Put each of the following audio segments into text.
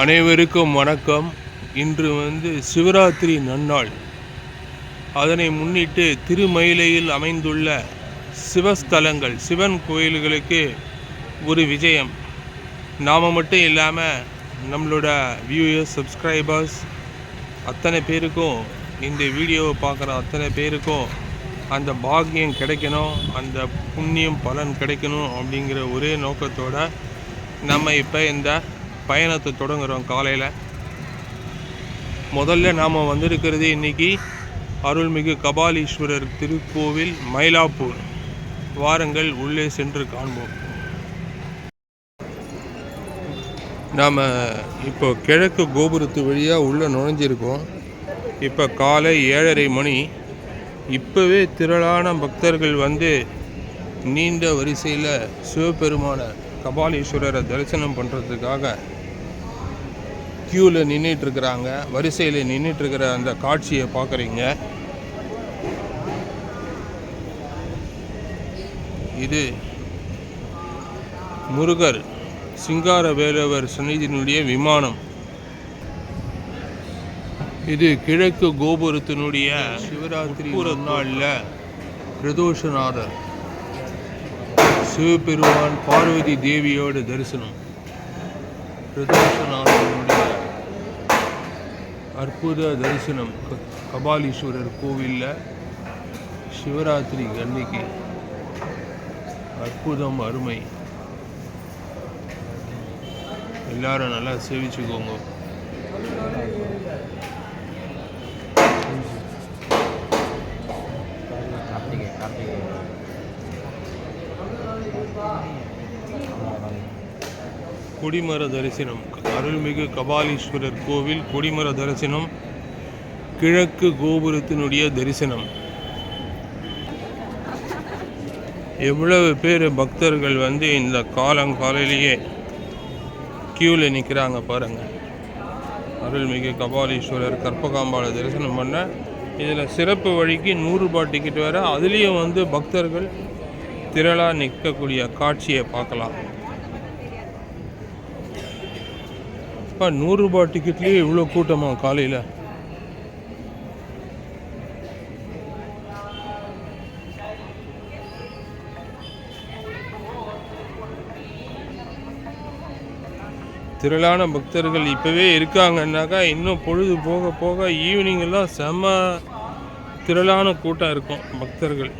அனைவருக்கும் வணக்கம். இன்று வந்து சிவராத்திரி நன்னாள். அதனை முன்னிட்டு திருமயிலையில் அமைந்துள்ள சிவஸ்தலங்கள் சிவன் கோயில்களுக்கு ஒரு விஜயம். நாம் மட்டும் இல்லாமல் நம்மளோட வியூயர்ஸ் சப்ஸ்கிரைபர்ஸ் அத்தனை பேருக்கும் இந்த வீடியோவை பார்க்குற அத்தனை பேருக்கும் அந்த பாக்கியம் கிடைக்கணும் அந்த புண்ணியம் பலன் கிடைக்கணும் அப்படிங்கிற ஒரே நோக்கத்தோட நம்ம இப்போ இந்த பயணத்தை தொடங்குறோம் காலையில். முதல்ல நாம் வந்திருக்கிறது இன்றைக்கி அருள்மிகு கபாலீஸ்வரர் திருக்கோவில் மயிலாப்பூர். வாரங்கள் உள்ளே சென்று காண்போம். நாம் இப்போ கிழக்கு கோபுரத்து வழியாக உள்ளே நுழைஞ்சிருக்கோம். இப்போ காலை ஏழரை மணி. இப்போவே திரளான பக்தர்கள் வந்து நீண்ட வரிசையில் சிவபெருமான கபாலீஸ்வரரை தரிசனம் பண்ணுறதுக்காக க்யூவில் நின்றுட்டுருக்குறாங்க வரிசையில் நின்றுட்டுருக்கிற அந்த காட்சியை பார்க்குறீங்க. இது முருகர் சிங்கார வேலவர் சன்னிதியினுடைய விமானம். இது கிழக்கு கோபுரத்தினுடைய சிவராத்திரி ஒரு நாளில் பிரதோஷநாதர் சிவபெருமான் பார்வதி தேவியோட தரிசனம். பிரதோஷ அற்புத தரிசனம். கபாலீஸ்வரர் கோவிலில் சிவராத்திரி அன்னைக்கு. அற்புதம் அருமை. எல்லாரும் நல்லா சேவிச்சுக்கோங்க. கொடிமர தரிசனம். அருள்மிகு கபாலீஸ்வரர் கோவில் கொடிமர தரிசனம் கிழக்கு கோபுரத்தினுடைய தரிசனம். எவ்வளவு பேர் பக்தர்கள் வந்து இந்த காலங்காலையிலேயே கியூவில் நிற்கிறாங்க பாருங்க. அருள்மிகு கபாலீஸ்வரர் கற்பகாம்பாளை தரிசனம் பண்ண இதில் சிறப்பு வழிக்கு நூறுரூபா டிக்கெட் வேறு. அதுலேயும் வந்து பக்தர்கள் திரளாக நிற்கக்கூடிய காட்சியை பார்க்கலாம். இப்போ நூறுரூபா டிக்கெட்லேயே இவ்வளோ கூட்டமா காலையில்? திரளான பக்தர்கள் இப்போவே இருக்காங்கன்னாக்கா இன்னும் பொழுது போக போக ஈவினிங் எல்லாம் செம்ம திரளான கூட்டம் இருக்கும் பக்தர்கள்.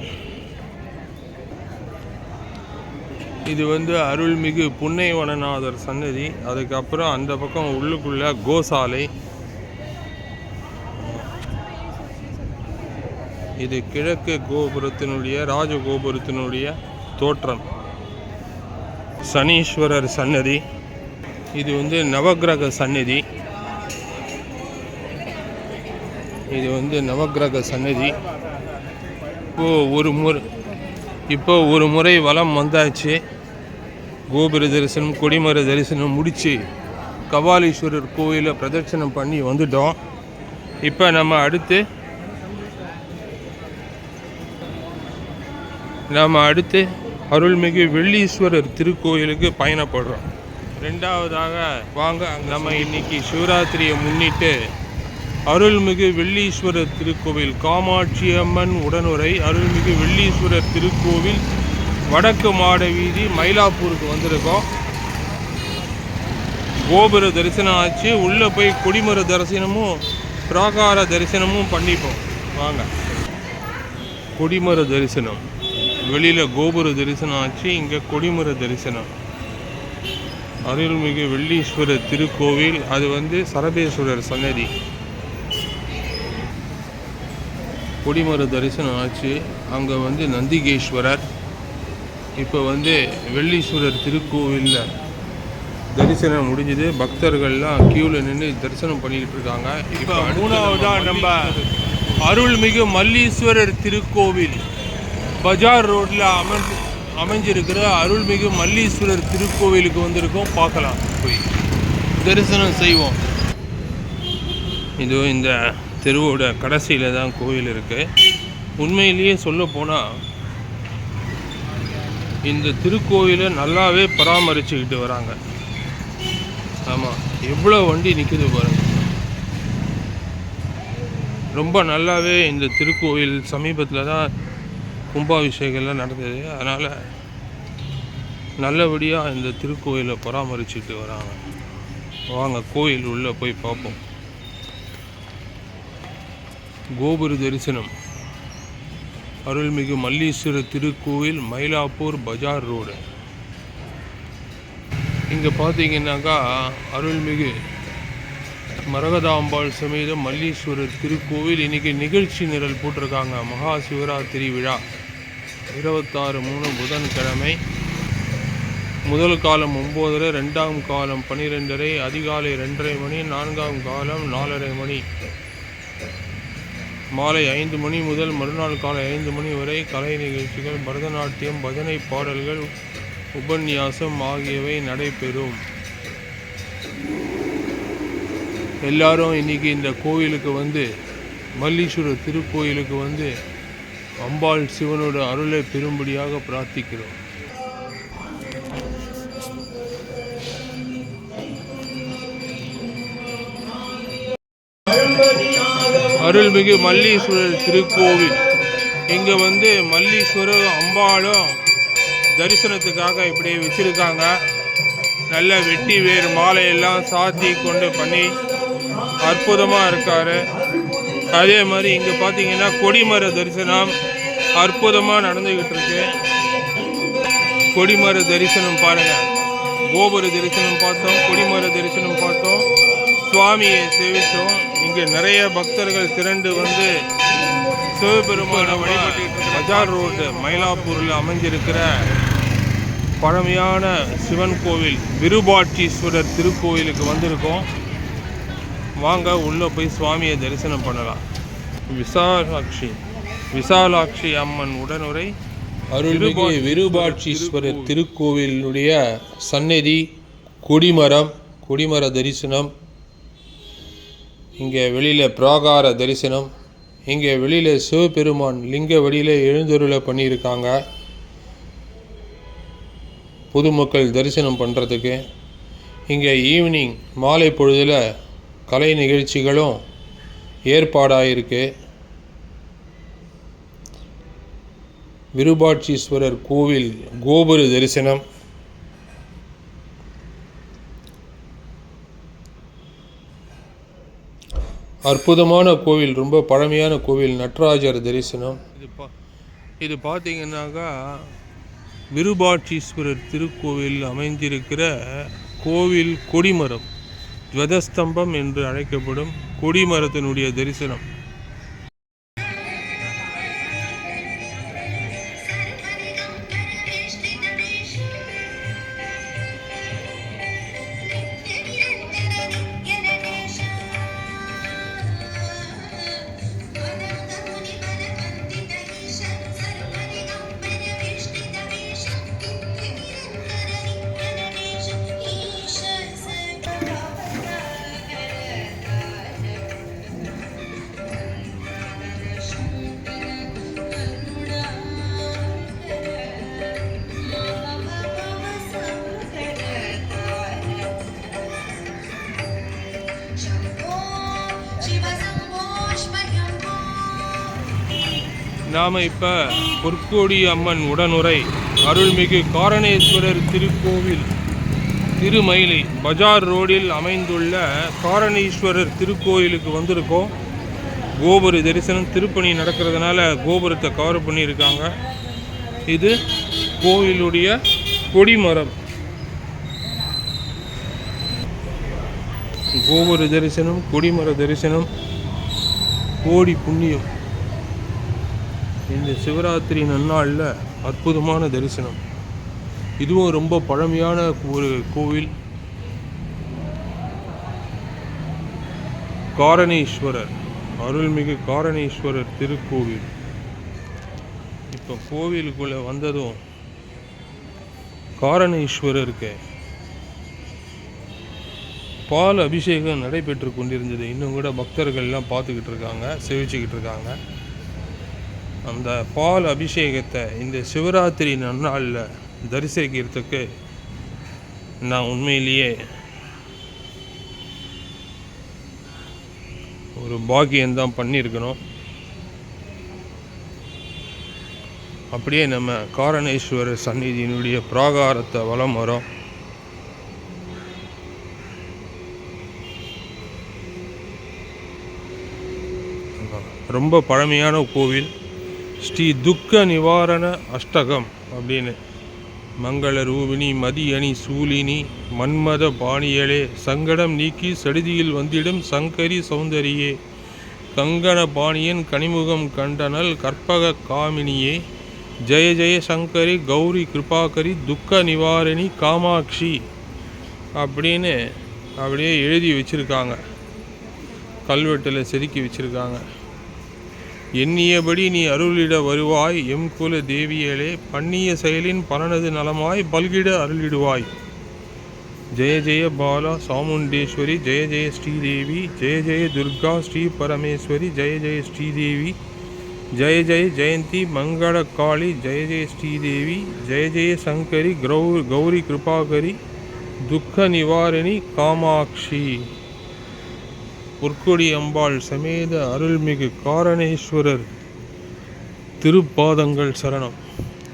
இது வந்து அருள்மிகு புன்னைவனநாதர் சன்னதி. அதுக்கப்புறம் அந்த பக்கம் உள்ளுக்குள்ள கோசாலை. இது கிழக்கு கோபுரத்தினுடைய ராஜகோபுரத்தினுடைய தோற்றம். சனீஸ்வரர் சன்னதி. இது வந்து நவக்கிரக சன்னதி. இது வந்து நவக்கிரக சன்னதி. இப்போது ஒரு முறை இப்போ ஒரு முறை வளம் வந்தாச்சு. கோபுர தரிசனம் கொடிமர தரிசனம் முடித்து கபாலீஸ்வரர் கோயிலை பிரதட்சணம் பண்ணி வந்துட்டோம். இப்போ நம்ம அடுத்து நாம் அடுத்து அருள்மிகு வெள்ளீஸ்வரர் திருக்கோயிலுக்கு பயணப்படுறோம். ரெண்டாவதாக வாங்க நம்ம இன்னைக்கு சிவராத்திரியை முன்னிட்டு அருள்மிகு வெள்ளீஸ்வரர் திருக்கோவில் காமாட்சி அம்மன் உடனுரை அருள்மிகு வெள்ளீஸ்வரர் திருக்கோவில் வடக்கு மாட வீதி மயிலாப்பூருக்கு வந்திருக்கோம். கோபுர தரிசனம் ஆச்சு. உள்ளே போய் கொடிமர தரிசனமும் பிராகார தரிசனமும் பண்ணிப்போம். வாங்க. கொடிமர தரிசனம். வெளியில் கோபுர தரிசனம் ஆச்சு. இங்கே கொடிமர தரிசனம். அருள்மிகு வெள்ளீஸ்வரர் திருக்கோவில். அது வந்து சரபேஸ்வரர் சன்னதி. கொடிமர தரிசனம் ஆச்சு. அங்கே வந்து நந்திகேஸ்வரர். இப்போ வந்து வெள்ளீஸ்வரர் திருக்கோவிலில் தரிசனம் முடிஞ்சது. பக்தர்கள்லாம் க்யூவில் நின்று தரிசனம் பண்ணிக்கிட்டு இருக்காங்க. இப்போ மூணாவதாக நம்ம அருள்மிகு மல்லீஸ்வரர் திருக்கோவில் பஜார் ரோட்டில் அமைஞ்சு அமைஞ்சிருக்கிற அருள்மிகு மல்லீஸ்வரர் திருக்கோவிலுக்கு வந்திருக்கோம். பார்க்கலாம். போய் தரிசனம் செய்வோம். இதோ இந்த தெருவோட கடைசியில் தான் கோயில் இருக்குது உண்மையிலேயே சொல்ல போனால் இந்த திருக்கோயிலை நல்லாவே பராமரிச்சுக்கிட்டு வராங்க. ஆமாம் எவ்வளோ வண்டி நிற்குது பாருங்க. ரொம்ப நல்லாவே இந்த திருக்கோவில் சமீபத்தில் தான் கும்பாபிஷேகம்லாம் நடந்தது. அதனால் நல்லபடியாக இந்த திருக்கோயிலை பராமரிச்சுட்டு வராங்க. வாங்க கோயில் உள்ளே போய் பார்ப்போம். கோபுர தரிசனம். அருள்மிகு மல்லீஸ்வரர் திருக்கோவில் மயிலாப்பூர் பஜார் ரோடு. இங்கே பார்த்தீங்கன்னாக்கா அருள்மிகு மரகதாம்பாள் சமேத மல்லீஸ்வரர் திருக்கோவில் இன்னைக்கு நிகழ்ச்சி நிரல் போட்டிருக்காங்க. மகா சிவராத்திரி விழா. இருபத்தாறு மூணு புதன்கிழமை. முதல் காலம் ஒம்போதரை ரெண்டாம் காலம் பன்னிரெண்டரை அதிகாலை ரெண்டரை மணி நான்காம் காலம் நாலரை மணி. மாலை ஐந்து மணி முதல் மறுநாள் காலை ஐந்து மணி வரை கலை நிகழ்ச்சிகள் பரதநாட்டியம் பஜனை பாடல்கள் உபன்யாசம் ஆகியவை நடைபெறும். எல்லாரும் இன்னைக்கு இந்த கோயிலுக்கு வந்து மல்லீஸ்வரர் திருக்கோயிலுக்கு வந்து அம்பாள் சிவனோட அருளை பெறும்படியாக பிரார்த்திக்கிறோம். அருள்மிகு மல்லீஸ்வரர் திருக்கோவில். இங்கே வந்து மல்லீஸ்வரர் அம்பாளும் தரிசனத்துக்காக இப்படி வச்சுருக்காங்க. நல்ல வெட்டி வேர் மாலையெல்லாம் சாத்தி கொண்டு பண்ணி அற்புதமாக இருக்கார். அதே மாதிரி இங்கே பார்த்தீங்கன்னா கொடிமர தரிசனம் அற்புதமாக நடந்துக்கிட்டு இருக்கு கொடிமர தரிசனம் பாருங்கள் கோபுர தரிசனம் பார்த்தோம் கொடிமர தரிசனம் பார்த்தோம். சுவாமியை சேவித்தோம். இங்கே நிறைய பக்தர்கள் திரண்டு வந்து சிவபெருமான வழிபட்டு பஜார் ரோடு மயிலாப்பூரில் அமைஞ்சிருக்கிற பழமையான சிவன் கோவில் விருபாட்சீஸ்வரர் திருக்கோயிலுக்கு வந்திருக்கோம். வாங்க உள்ளே போய் சுவாமியை தரிசனம் பண்ணலாம். விசாலாட்சி விசாலாட்சி அம்மன் உடனுரை அருள்மிகு விருபாட்சீஸ்வரர் திருக்கோவிலுடைய சந்நிதி கொடிமரம் கொடிமர தரிசனம் இங்கே வெளியில் பிராகார தரிசனம் இங்கே வெளியில் சிவபெருமான் லிங்க வடியில் எழுந்தருளை பண்ணியிருக்காங்க. பொதுமக்கள் தரிசனம் பண்ணுறதுக்கு இங்கே ஈவினிங் மாலை பொழுதில் கலை நிகழ்ச்சிகளும் ஏற்பாடாயிருக்கு. விருபாட்சீஸ்வரர் கோவில் கோபுர தரிசனம். அற்புதமான கோவில் ரொம்ப பழமையான கோவில் நட்ராஜர் தரிசனம். இது பா இது பார்த்தீங்கன்னாக்கா விருபாட்சீஸ்வரர் திருக்கோவில் அமைந்திருக்கிற கோவில் கொடிமரம் துவதஸ்தம்பம் என்று அழைக்கப்படும் கொடிமரத்தினுடைய தரிசனம். நாம் இப்போ பொற்கோடி அம்மன் உடனுரை அருள்மிகு காரணேஸ்வரர் திருக்கோவில் திருமயிலை பஜார் ரோடில் அமைந்துள்ள காரணேஸ்வரர் திருக்கோயிலுக்கு வந்திருக்கோம். கோபுர தரிசனம் திருப்பணி நடக்கிறதுனால கோபுரத்தை கவர் பண்ணியிருக்காங்க. இது கோவிலுடைய கொடிமரம். கோபுர தரிசனம் கொடிமர தரிசனம் கோடி புண்ணியம். இந்த சிவராத்திரி நன்னாளில் அற்புதமான தரிசனம். இதுவும் ரொம்ப பழமையான ஒரு கோவில். காரணேஸ்வரர் அருள்மிகு காரணேஸ்வரர் திருக்கோவில். இப்போ கோவிலுக்குள்ளே வந்ததும் காரணேஸ்வரருக்கு பால் அபிஷேகம் நடைபெற்று கொண்டிருந்தது. இன்னும் கூட பக்தர்கள்லாம் பார்த்துக்கிட்டு இருக்காங்க சேவிச்சுக்கிட்டு இருக்காங்க. அந்த பால் அபிஷேகத்தை இந்த சிவராத்திரி நன்னாளில் தரிசிக்கிறதுக்கு நான் உண்மையிலேயே ஒரு பாக்கியம்தான் பண்ணியிருக்கணும். அப்படியே நம்ம காரணேஸ்வரர் சந்நிதியினுடைய பிராகாரத்தை வளம் வரும். ரொம்ப பழமையான கோவில். ஸ்ரீ துக்க நிவாரண அஷ்டகம் அப்படின்னு. மங்கள ரூபிணி மதியணி சூலினி மன்மத பாணியலே சங்கடம் நீக்கி சடிதியில் வந்திடும் சங்கரி சௌந்தரியே. கங்கண பாணியன் கனிமுகம் கண்டனல் கற்பக காமினியே. ஜெய ஜெய சங்கரி கௌரி கிருபாகரி துக்க நிவாரணி காமாட்சி அப்படின்னு அப்படியே எழுதி வச்சுருக்காங்க. கல்வெட்டில் செதுக்கி வச்சிருக்காங்க. எண்ணியபடி நீ அருளிட வருவாய். எம் குல தேவியலே பண்ணிய செயலின் பலனது நலமாய் பல்கிட அருளிடுவாய். ஜெய ஜெய பாலா சாமுண்டேஸ்வரி ஜெய ஜெய ஸ்ரீதேவி ஜெய ஜெய துர்கா ஸ்ரீ பரமேஸ்வரி ஜெய ஜெய ஸ்ரீதேவி ஜெய ஜெய ஜெயந்தி மங்களக்காளி காளி ஜெய ஜெய ஸ்ரீதேவி ஜெய ஜெய சங்கரி கௌரி கிருபாகரி துக்க நிவாரணி காமாட்சி. பொற்கொடி அம்பாள் சமேத அருள்மிகு காரணேஸ்வரர் திருப்பாதங்கள் சரணம்.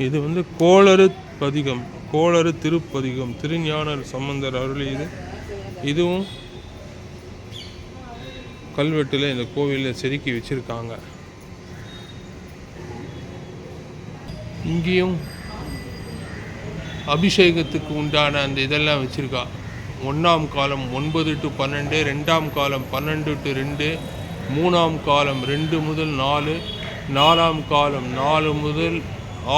இது வந்து கோளறு பதிகம் கோளறு திருப்பதிகம் திருஞானர் சம்பந்தர் அருளியது இதுவும் கல்வெட்டில் இந்த கோவிலில் செதுக்கி வச்சிருக்காங்க. இங்கேயும் அபிஷேகத்துக்கு உண்டான அந்த இதெல்லாம் வச்சுருக்கா. ஒன்றாம் காலம் ஒன்பது டு பன்னெண்டு ரெண்டாம் காலம் பன்னெண்டு டு ரெண்டு மூணாம் காலம் ரெண்டு முதல் நாலு நாலாம் காலம் நாலு முதல்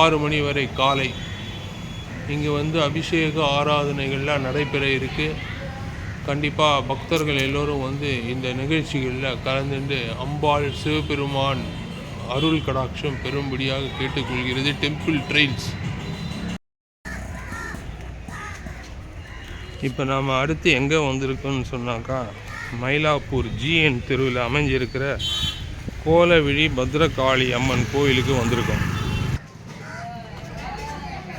ஆறு மணி வரை காலை. இங்கே வந்து அபிஷேக ஆராதனைகள்லாம் நடைபெற இருக்குது கண்டிப்பாக பக்தர்கள் எல்லோரும் வந்து இந்த நிகழ்ச்சிகளில் கலந்துண்டு அம்பாள் சிவபெருமான் அருள் கடாட்சம் பெரும்படியாக கேட்டுக்கொள்கிறது. டெம்பிள் ட்ரெயில்ஸ் இப்போ நாம் அடுத்து எங்கே வந்திருக்கோம்னு சொன்னாக்கா மயிலாப்பூர் ஜிஎன் தெருவில் அமைஞ்சிருக்கிற கோலவிழி பத்ரகாளி அம்மன் கோயிலுக்கு வந்திருக்கோம்.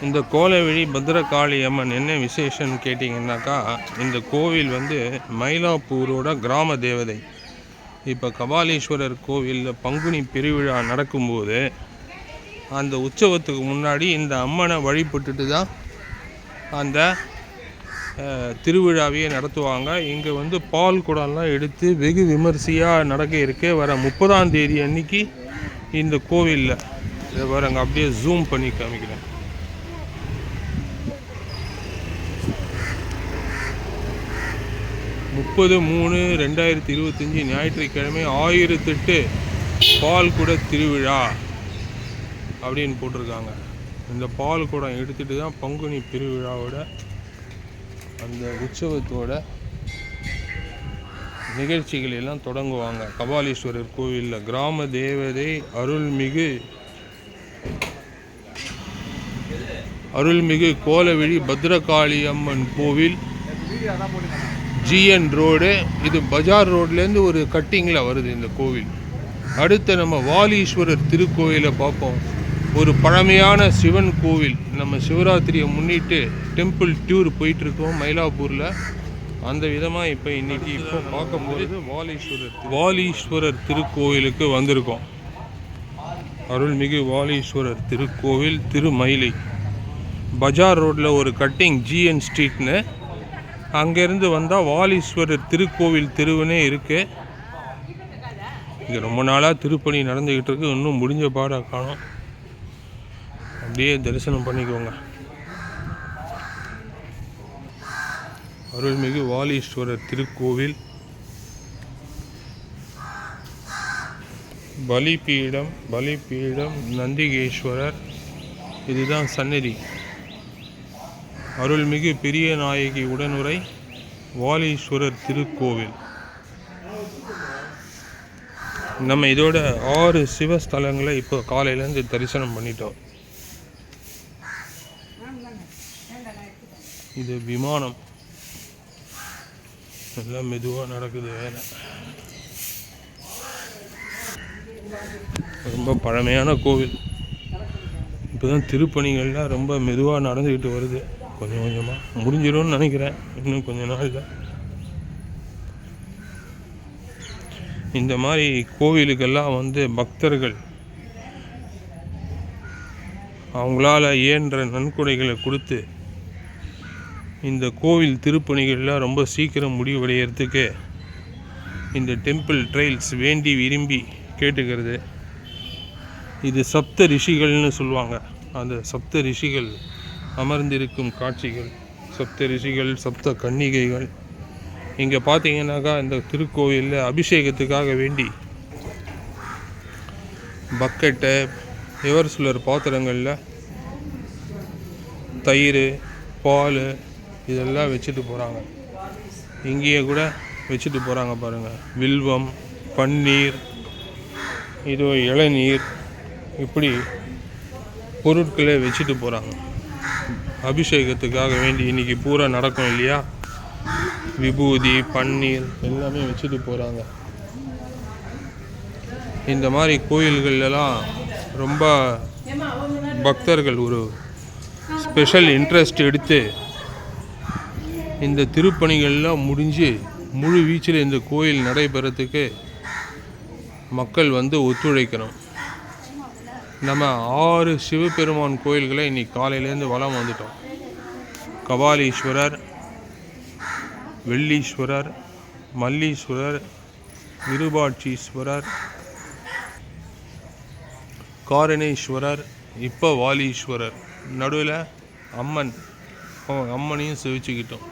இந்த கோலவிழி பத்ரகாளி அம்மன் என்ன விசேஷம்னு கேட்டிங்கன்னாக்கா இந்த கோவில் வந்து மயிலாப்பூரோட கிராம தேவதை. இப்போ கபாலீஸ்வரர் கோவிலில் பங்குனி பெருவிழா நடக்கும்போது அந்த உற்சவத்துக்கு முன்னாடி இந்த அம்மனை வழிபட்டுட்டு தான் அந்த திருவிழாவையே நடத்துவாங்க. இங்கே வந்து பால் குடம்லாம் எடுத்து வெகு விமரிசையாக நடக்க இருக்கு. வர முப்பதாம் தேதி அன்னைக்கு இந்த கோவிலில். இதை பாருங்க அப்படியே ஜூம் பண்ணி காமிக்கிறேன். முப்பது மூணு ரெண்டாயிரத்தி இருபத்தஞ்சி ஞாயிற்றுக்கிழமை ஆயிரத்தெட்டு பால் குட திருவிழா அப்படின்னு போட்டிருக்காங்க. இந்த பால் குடம் எடுத்துட்டு தான் பங்குனி திருவிழாவோட அந்த உற்சவத்தோட நிகழ்ச்சிகள் எல்லாம் தொடங்குவாங்க. கபாலீஸ்வரர் கோவிலில் கிராம தேவதை அருள்மிகு அருள்மிகு கோலவிழி பத்ரகாளி அம்மன் கோவில் ஜிஎன் ரோடு இது பஜார் ரோட்லேருந்து ஒரு கட்டிங்கில் வருது இந்த கோவில். அடுத்து நம்ம வாலீஸ்வரர் திருக்கோயிலை பார்ப்போம். ஒரு பழமையான சிவன் கோவில். நம்ம சிவராத்திரியை முன்னிட்டு டெம்பிள் டூர் போயிட்டுருக்கோம் மயிலாப்பூரில். அந்த விதமாக இப்போ இன்னைக்கு இப்போ பார்க்கும்போது வாலீஸ்வரர் வாலீஸ்வரர் திருக்கோயிலுக்கு வந்திருக்கோம். அருள்மிகு வாலீஸ்வரர் திருக்கோவில் திருமயிலை. பஜார் ரோட்டில் ஒரு கட்டிங் ஜிஎன் ஸ்ட்ரீட்னு. அங்கேருந்து வந்தால் வாலீஸ்வரர் திருக்கோவில் தெருவுனே இருக்குது இங்கே ரொம்ப நாளாக திருப்பணி நடந்துக்கிட்டு இருக்கு. இன்னும் முடிஞ்ச பாடாக காணும். அப்படியே தரிசனம் பண்ணிக்கோங்க. அருள்மிகு வாலீஸ்வரர் திருக்கோவில். பலிபீடம் பலிபீடம் நந்திகேஸ்வரர் இதுதான் சந்நிதி. அருள்மிகு பெரிய நாயகி உடனுரை வாலீஸ்வரர் திருக்கோவில். நம்ம இதோட ஆறு சிவஸ்தலங்களை இப்போ காலையிலேருந்து தரிசனம் பண்ணிட்டோம். இது விமானம். எல்லாம் மெதுவாக நடக்குது வேலை. ரொம்ப பழமையான கோவில். இப்போ தான் திருப்பணிகள்லாம் ரொம்ப மெதுவாக நடந்துக்கிட்டு வருது. கொஞ்சம் கொஞ்சமாக முடிஞ்சிடும்னு நினைக்கிறேன். இன்னும் கொஞ்ச நாளில். இந்த மாதிரி கோவிலுக்கெல்லாம் வந்து பக்தர்கள் அவங்களால இயன்ற நன்கொடைகளை கொடுத்து இந்த கோவில் திருப்பணிகள்லாம் ரொம்ப சீக்கிரம் முடிவடைகிறதுக்கு இந்த டெம்பிள் ட்ரைல்ஸ் வேண்டி விரும்பி கேட்டுக்கிறது. இது சப்த ரிஷிகள்னு சொல்லுவாங்க. அந்த சப்த ரிஷிகள் அமர்ந்திருக்கும் காட்சிகள் சப்த ரிஷிகள் சப்த கன்னிகைகள். இங்கே பார்த்தீங்கன்னாக்கா இந்த திருக்கோவிலில் அபிஷேகத்துக்காக வேண்டி பக்கெட்டை எவர் சிலர் பாத்திரங்களில் தயிர் பால் இதெல்லாம் வச்சுட்டு போகிறாங்க இங்கேயே கூட வச்சுட்டு போகிறாங்க பாருங்கள் வில்வம் பன்னீர் இதோ இளநீர் இப்படி பொருட்களை வச்சுட்டு போகிறாங்க அபிஷேகத்துக்காக வேண்டி இன்னைக்கு பூரா நடக்கும் இல்லையா? விபூதி பன்னீர் எல்லாமே வச்சுட்டு போகிறாங்க இந்த மாதிரி கோயில்கள்லாம் ரொம்ப பக்தர்கள் ஒரு ஸ்பெஷல் இன்ட்ரெஸ்ட் எடுத்து இந்த திருப்பணிகள்லாம் முடிஞ்சு முழு வீச்சில் இந்த கோயில் நடைபெறத்துக்கு மக்கள் வந்து ஒத்துழைக்கணும். நம்ம ஆறு சிவபெருமான் கோயில்களை இன்னைக்கு காலையிலேருந்து வலம் வந்துட்டோம். கபாலீஸ்வரர் வெள்ளீஸ்வரர் மல்லீஸ்வரர் விருபாட்சீஸ்வரர் காரணேஸ்வரர் இப்போ வாலீஸ்வரர். நடுவில் அம்மன் அம்மனையும் செவிச்சுக்கிட்டோம்.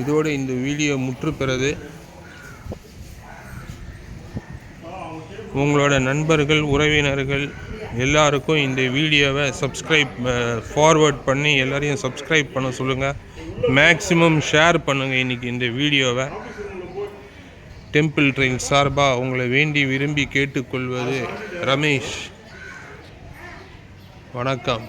இதோடு இந்த வீடியோ முற்று பெறது உங்களோட நண்பர்கள் உறவினர்கள் எல்லாருக்கும் இந்த வீடியோவை சப்ஸ்கிரைப் ஃபார்வர்ட் பண்ணி எல்லாரையும் சப்ஸ்கிரைப் பண்ண சொல்லுங்கள் மேக்ஸிமம் ஷேர் பண்ணுங்கள் இன்றைக்கி இந்த வீடியோவை. டெம்பிள் ட்ரெயின் சார்பாக உங்களை வேண்டி விரும்பி கேட்டுக்கொள்வது ரமேஷ். வணக்கம்.